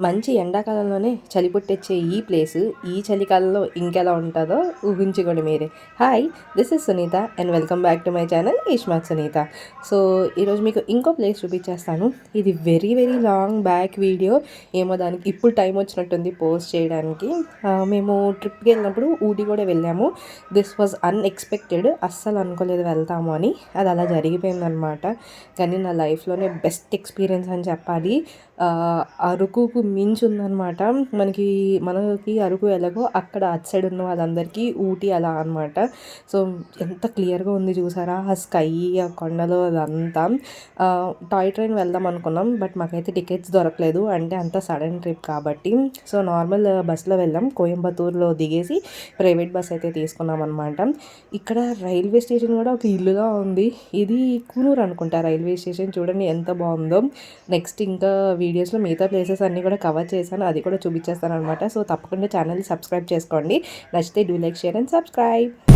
మంచి ఎండాకాలంలోనే చలి పుట్టించే ఈ ప్లేస్ ఈ చలికాలంలో ఇంకెలా ఉంటుందో ఊహించుకోండి మీరే. Hi this is Sunitha and welcome back to my channel ఈష్మాక్ Sunitha so ఈరోజు మీకు ఇంకో ప్లేస్ చూపించేస్తాను. ఇది very very long back video ఏమో దానికి ఇప్పుడు టైం వచ్చినట్టుంది పోస్ట్ చేయడానికి. మేము ట్రిప్కి వెళ్ళినప్పుడు ఊటీ కూడా వెళ్ళాము. దిస్ వాజ్ అన్ఎక్స్పెక్టెడ్ అస్సలు అనుకోలేదు వెళ్తాము అని. అది అలా జరిగిపోయిందనమాట కానీ నా లైఫ్లోనే బెస్ట్ ఎక్స్పీరియన్స్ అని చెప్పాలి. అరకుకు మించి ఉందన్నమాట. మనకి మనకి అరకు ఎలాగో అక్కడ అటు సైడ్ ఉన్న వాళ్ళందరికీ ఊటీ అలా అనమాట సో ఎంత క్లియర్గా ఉంది చూసారా? ఆ స్కై ఆ కొండలు అదంతా. టాయ్ ట్రైన్ వెళ్దాం అనుకున్నాం బట్ మాకైతే టికెట్స్ దొరకలేదు. అంటే అంత సడన్ ట్రిప్ కాబట్టి. సో నార్మల్ బస్సులో వెళ్ళాం కోయంబత్తూరులో దిగేసి ప్రైవేట్ బస్ అయితే తీసుకున్నాం అనమాట ఇక్కడ రైల్వే స్టేషన్ కూడా ఒక ఇల్లుగా ఉంది. ఇది కూనూరు అనుకుంటా రైల్వే స్టేషన్. చూడండి ఎంత బాగుందో. నెక్స్ట్ ఇంకా వీడియోస్లో మిగతా ప్లేసెస్ అన్నీ కూడా కవర్ చేశాను. అది కూడా చూపించేస్తాను అనమాట సో తప్పకుండా ఛానల్ సబ్స్క్రైబ్ చేసుకోండి. నచ్చితే do like share and subscribe